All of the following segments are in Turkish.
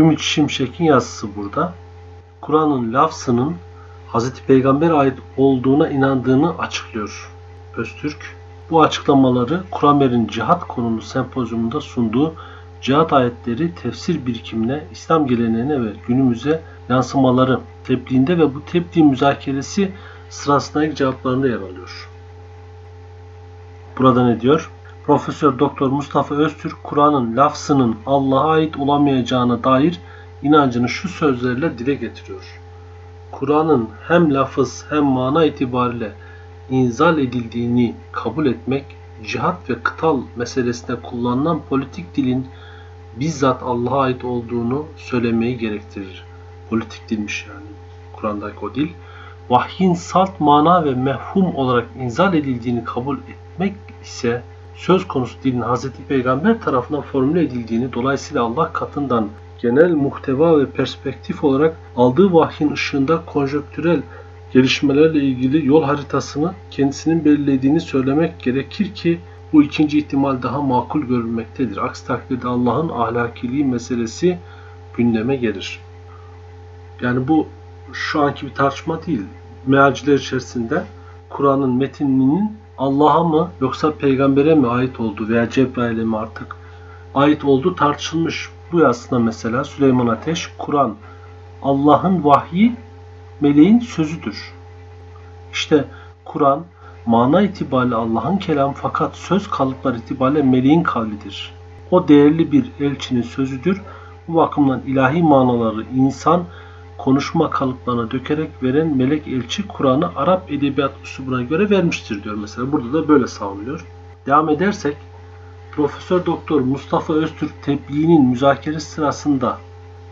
Ümit Şimşek'in yazısı burada. Kur'an'ın lafzının Hz. Peygamber'e ait olduğuna inandığını açıklıyor Öztürk. Bu açıklamaları Kuramer'in cihat konulu sempozyumunda sunduğu cihat ayetleri tefsir birikimine, İslam geleneğine ve günümüze yansımaları tebliğinde ve bu tebliğ müzakeresi sırasındaki cevaplarında yer alıyor. Burada ne diyor? Profesör Doktor Mustafa Öztürk Kur'an'ın lafzının Allah'a ait olamayacağına dair inancını şu sözlerle dile getiriyor. Kur'an'ın hem lafız hem mana itibariyle inzal edildiğini kabul etmek, cihat ve kıtal meselesinde kullanılan politik dilin bizzat Allah'a ait olduğunu söylemeyi gerektirir. Politik dilmiş yani Kur'an'daki o dil. Vahyin salt mana ve mefhum olarak inzal edildiğini kabul etmek ise söz konusu dilin Hz. Peygamber tarafından formüle edildiğini dolayısıyla Allah katından genel muhteva ve perspektif olarak aldığı vahyin ışığında konjöktürel gelişmelerle ilgili yol haritasını kendisinin belirlediğini söylemek gerekir ki bu ikinci ihtimal daha makul görülmektedir. Aksi takdirde Allah'ın ahlakiliği meselesi gündeme gelir. Yani bu şu anki bir tartışma değil. Mealciler içerisinde Kur'an'ın metininin Allah'a mı yoksa peygambere mi ait olduğu veya Cebrail'e mi artık ait olduğu tartışılmış. Bu aslında mesela Süleyman Ateş, Kur'an Allah'ın vahyi meleğin sözüdür. İşte Kur'an mana itibariyle Allah'ın kelam fakat söz kalıplar itibariyle meleğin kavlidir. O değerli bir elçinin sözüdür. Bu bakımdan ilahi manaları insan konuşma kalıplarına dökerek veren melek elçi Kur'an'ı Arap edebiyat üslubuna göre vermiştir diyor mesela. Burada da böyle savunuyor. Devam edersek Profesör Doktor Mustafa Öztürk tebliğinin müzakeresi sırasında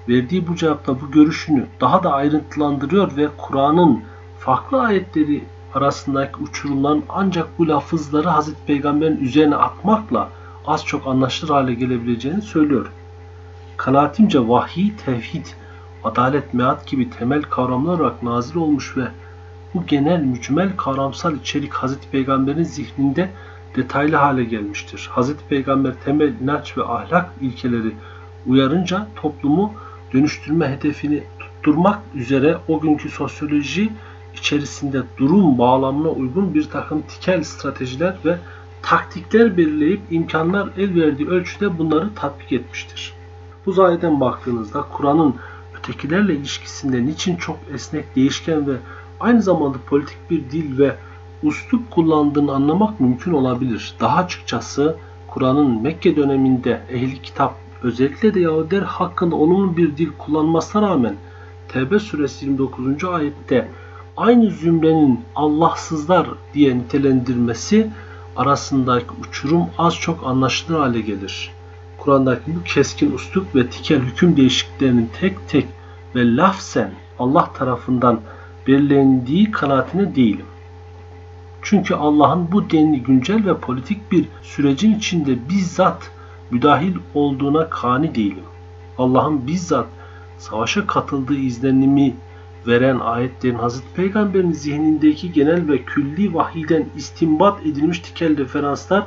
verdiği bu cevapta bu görüşünü daha da ayrıntılandırıyor ve Kur'an'ın farklı ayetleri arasındaki uçurumların ancak bu lafızları Hazreti Peygamber'in üzerine atmakla az çok anlaşılır hale gelebileceğini söylüyor. Kanaatimce vahiy, tevhid, adalet, meat gibi temel kavramlar olarak nazil olmuş ve bu genel mücmel kavramsal içerik Hazreti Peygamber'in zihninde detaylı hale gelmiştir. Hazreti Peygamber temel inanç ve ahlak ilkeleri uyarınca toplumu dönüştürme hedefini tutturmak üzere o günkü sosyoloji içerisinde durum bağlamına uygun bir takım tikel stratejiler ve taktikler belirleyip imkanlar el verdiği ölçüde bunları tatbik etmiştir. Bu zahiden baktığınızda Kur'an'ın ötekilerle ilişkisinde niçin çok esnek, değişken ve aynı zamanda politik bir dil ve uslup kullandığını anlamak mümkün olabilir. Daha açıkçası Kur'an'ın Mekke döneminde ehli kitap özellikle de Yahudiler hakkında olumlu bir dil kullanmasına rağmen Tevbe suresi 29. ayette aynı zümrenin Allahsızlar diye nitelendirmesi arasındaki uçurum az çok anlaşılır hale gelir. Kur'an'daki bu keskin uslup ve tikel hüküm değişikliklerinin tek tek ve lafzen Allah tarafından belirlendiği kanaatine değilim. Çünkü Allah'ın bu denli güncel ve politik bir sürecin içinde bizzat müdahil olduğuna kani değilim. Allah'ın bizzat savaşa katıldığı izlenimi veren ayetlerin Hazreti Peygamber'in zihnindeki genel ve külli vahiden istimbat edilmiş tikel referanslar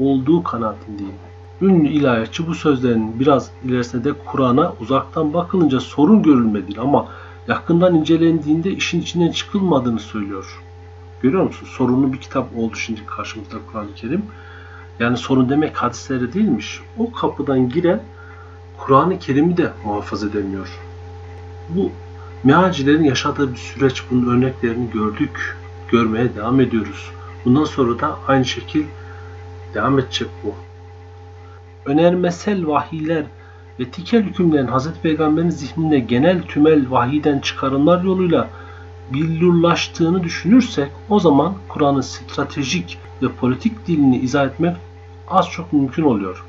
olduğu kanaatindeyim. Ünlü ilahiyatçı bu sözlerin biraz ilerisinde de Kur'an'a uzaktan bakılınca sorun görülmediğini ama yakından incelendiğinde işin içinden çıkılmadığını söylüyor. Görüyor musun? Sorunlu bir kitap oldu şimdi karşımızda Kur'an-ı Kerim. Yani sorun demek hadisleri değilmiş. O kapıdan giren Kur'an-ı Kerim'i de muhafaza edemiyor. Bu mealcilerin yaşadığı bir süreç bunun örneklerini gördük. Görmeye devam ediyoruz. Bundan sonra da aynı şekil devam edecek bu. Önermesel vahiyler ve tikel hükümlerin Hz. Peygamber'in zihninde genel tümel vahiyden çıkarımlar yoluyla billurlaştığını düşünürsek o zaman Kur'an'ın stratejik ve politik dilini izah etmek az çok mümkün oluyor.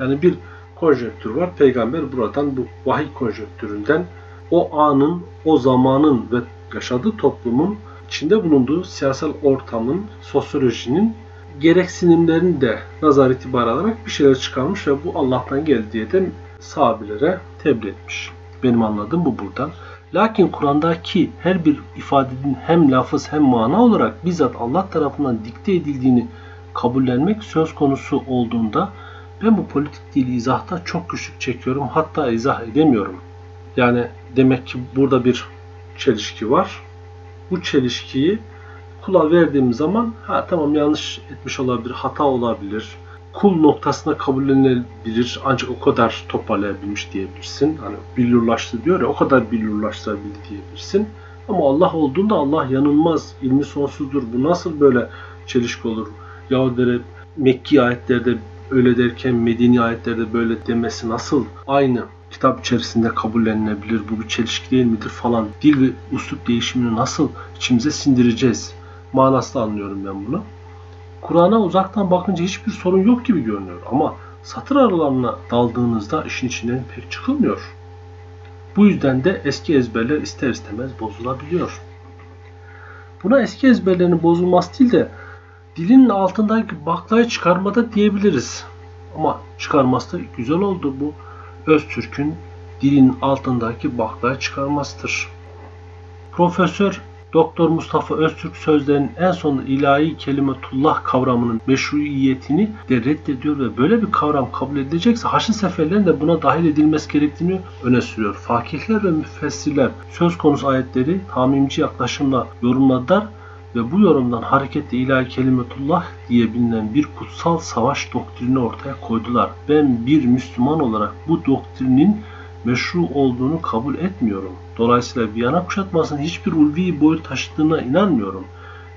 Yani bir konjöktür var. Peygamber buradan bu vahiy konjöktüründen o anın, o zamanın ve yaşadığı toplumun içinde bulunduğu siyasal ortamın, sosyolojinin gereksinimlerini de nazar itibar alarak bir şeyler çıkarmış ve bu Allah'tan geldi diye de sahabilere tebliğ etmiş. Benim anladığım bu buradan. Lakin Kur'an'daki her bir ifadenin hem lafız hem mana olarak bizzat Allah tarafından dikte edildiğini kabullenmek söz konusu olduğunda Ben bu politik dili izahta çok güçlük çekiyorum. Hatta izah edemiyorum. Yani demek ki burada bir çelişki var. Bu çelişkiyi kula verdiğim zaman ha tamam yanlış etmiş olabilir, hata olabilir. Kul noktasına kabullenilebilir ancak o kadar toparlayabilmiş diyebilirsin. Hani billurlaştı diyor ya o kadar billurlaştırabildi diyebilirsin. Ama Allah olduğunda Allah yanılmaz, ilmi sonsuzdur. Bu nasıl böyle çelişki olur? Ya derim Mekki ayetlerde öyle derken Medeni ayetlerde böyle demesi nasıl aynı kitap içerisinde kabullenilebilir? Bu bir çelişki değil midir falan. Dil ve üslup değişimini nasıl içimize sindireceğiz? Manasını anlıyorum ben bunu. Kur'an'a uzaktan bakınca hiçbir sorun yok gibi görünüyor ama satır aralarına daldığınızda işin içinden pek çıkılmıyor. Bu yüzden de eski ezberler ister istemez bozulabiliyor. Buna eski ezberlerin bozulması değil de dilin altındaki baklayı çıkarmada diyebiliriz. Ama çıkarması da güzel oldu bu. Öztürk'ün dilin altındaki baklayı çıkarmasıdır. Profesör Doktor Mustafa Öztürk sözlerinin en sonunda ilahi kelimetullah kavramının meşruiyetini de reddediyor ve böyle bir kavram kabul edilecekse Haçlı seferlerin de buna dahil edilmesi gerektiğini öne sürüyor. Fakihler ve müfessirler söz konusu ayetleri tamimci yaklaşımla yorumladılar ve bu yorumdan hareketle ilahi kelimetullah diye bilinen bir kutsal savaş doktrini ortaya koydular. Ben bir Müslüman olarak bu doktrinin meşru olduğunu kabul etmiyorum. Dolayısıyla Viyana kuşatmasının hiçbir ulvi boyut taşıdığına inanmıyorum.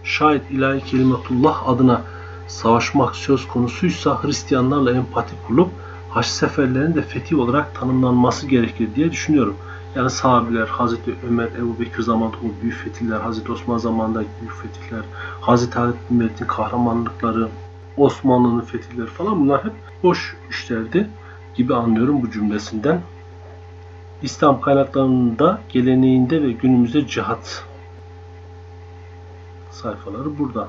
Şayet ilahi kelimetullah adına savaşmak söz konusuysa Hristiyanlarla empati kurup Haç seferlerinin de fethi olarak tanımlanması gerekir diye düşünüyorum. Yani sahabiler, Hazreti Ömer, Ebu Bekir zamanında o büyük fetihler, Hazreti Osman zamanında büyük fetihler, Hazreti bin Velid'in kahramanlıkları, Osmanlı'nın fetihleri falan bunlar hep boş işlerdi gibi anlıyorum bu cümlesinden. İslam kaynaklarında, geleneğinde ve günümüzde cihat sayfaları burada.